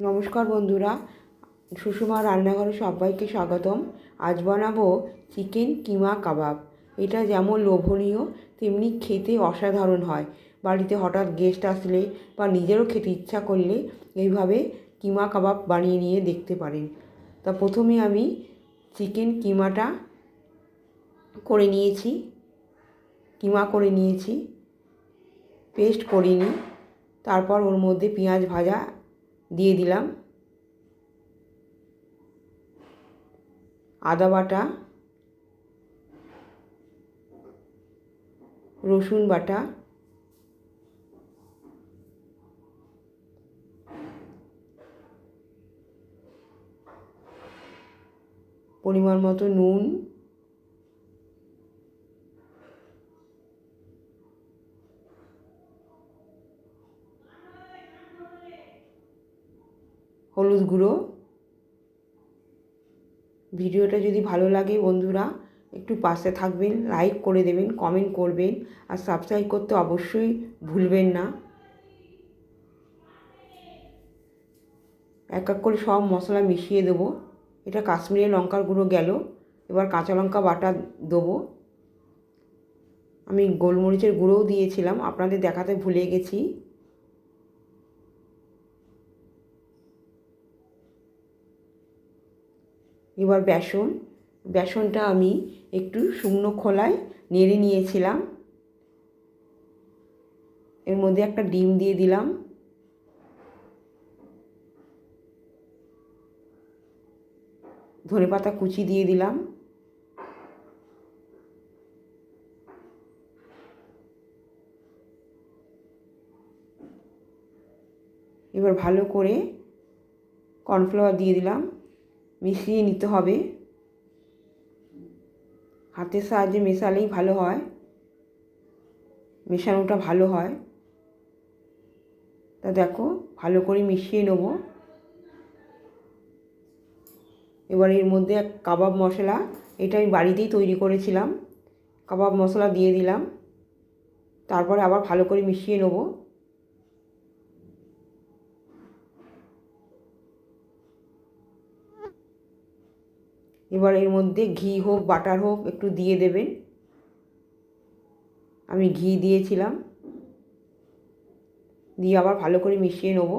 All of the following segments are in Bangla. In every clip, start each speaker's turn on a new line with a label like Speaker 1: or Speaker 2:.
Speaker 1: নমস্কার বন্ধুরা, সুষমা রান্নাঘরে সবাইকে স্বাগতম। আজ বানাবো চিকেন কিমা কাবাব। এটা যেমন লোভনীয়, তেমনি খেতে অসাধারণ হয়। বাড়িতে হঠাৎ গেস্ট আসলে বা নিজেরও খেতে ইচ্ছা করলে এইভাবে কিমা কাবাব বানিয়ে নিয়ে দেখতে পারেন। তা প্রথমে আমি চিকেন কিমাটা করে নিয়েছি। কিমা করে নিয়েছি। পেস্ট করিনি। তারপর ওর মধ্যে পেঁয়াজ ভাজা দিয়ে দিলাম। আদা বাটা রসুন বাটা পরিমাণ মতো নুন হলুদ গুঁড়ো। ভিডিওটা যদি ভালো লাগে বন্ধুরা, একটু পাশে থাকবেন লাইক করে দেবেন কমেন্ট করবেন, আর সাবস্ক্রাইব করতে অবশ্যই ভুলবেন না। এক এক করে সব মশলা মিশিয়ে দেবো। এটা কাশ্মীরি লঙ্কার গুঁড়ো গেল, এবার কাঁচা লঙ্কা বাটা দেবো। আমি গোলমরিচের গুঁড়োও দিয়েছিলাম, আপনাদের দেখাতে ভুলে গেছি। এবার বেসন। বেসনটা আমি একটু শুকনো খোলায় নেড়ে নিয়েছিলাম। এর মধ্যে একটা ডিম দিয়ে দিলাম। ধনে পাতা কুচি দিয়ে দিলাম। এবার ভালো করে কর্নফ্লাওয়ার দিয়ে দিলাম। মিশিয়ে নিতে হবে। হাতের সাহায্যে মেশালেই ভালো হয়। মেশানোটা ভালো হয়। তা দেখো, ভালো করে মিশিয়ে নেব। এবার এর মধ্যে এক কাবাব মশলা, এটা আমি বাড়িতেই তৈরি করেছিলাম। কাবাব মশলা দিয়ে দিলাম। তারপরে আবার ভালো করে মিশিয়ে নেব। এবার এর মধ্যে ঘি হোক, বাটার হোক, একটু দিয়ে দেবেন। আমি ঘি দিয়েছিলাম। দিয়ে আবার ভালো করে মিশিয়ে নেব।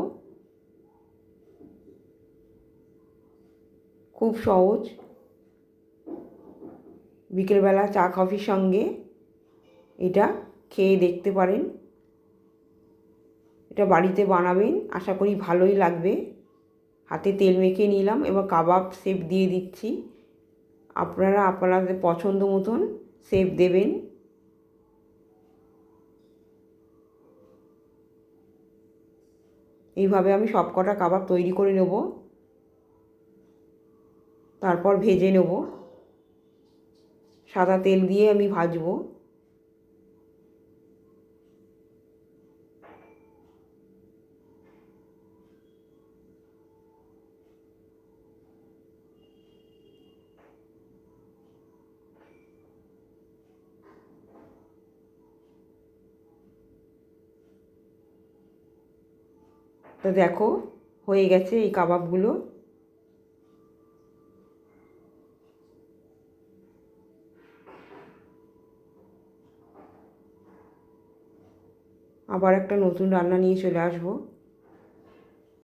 Speaker 1: খুব সহজ। বিকেলবেলা চা, কফির সঙ্গে এটা খেয়ে দেখতে পারেন। এটা বাড়িতে বানাবেন, আশা করি ভালোই লাগবে। হাতে তেল মেখে নিলাম, এবার কাবাব সেপ দিয়ে দিচ্ছি। আপনারা আপনাদের পছন্দ মতন শেপ দেবেন। এইভাবে আমি সব কটা কাবাব তৈরি করে নেব। তারপর ভেজে নেব। সাদা তেল দিয়ে আমি ভাজবো। তো দেখো হয়ে গেছে এই কাবাবগুলো। আবার একটা নতুন রান্না নিয়ে চলে আসব।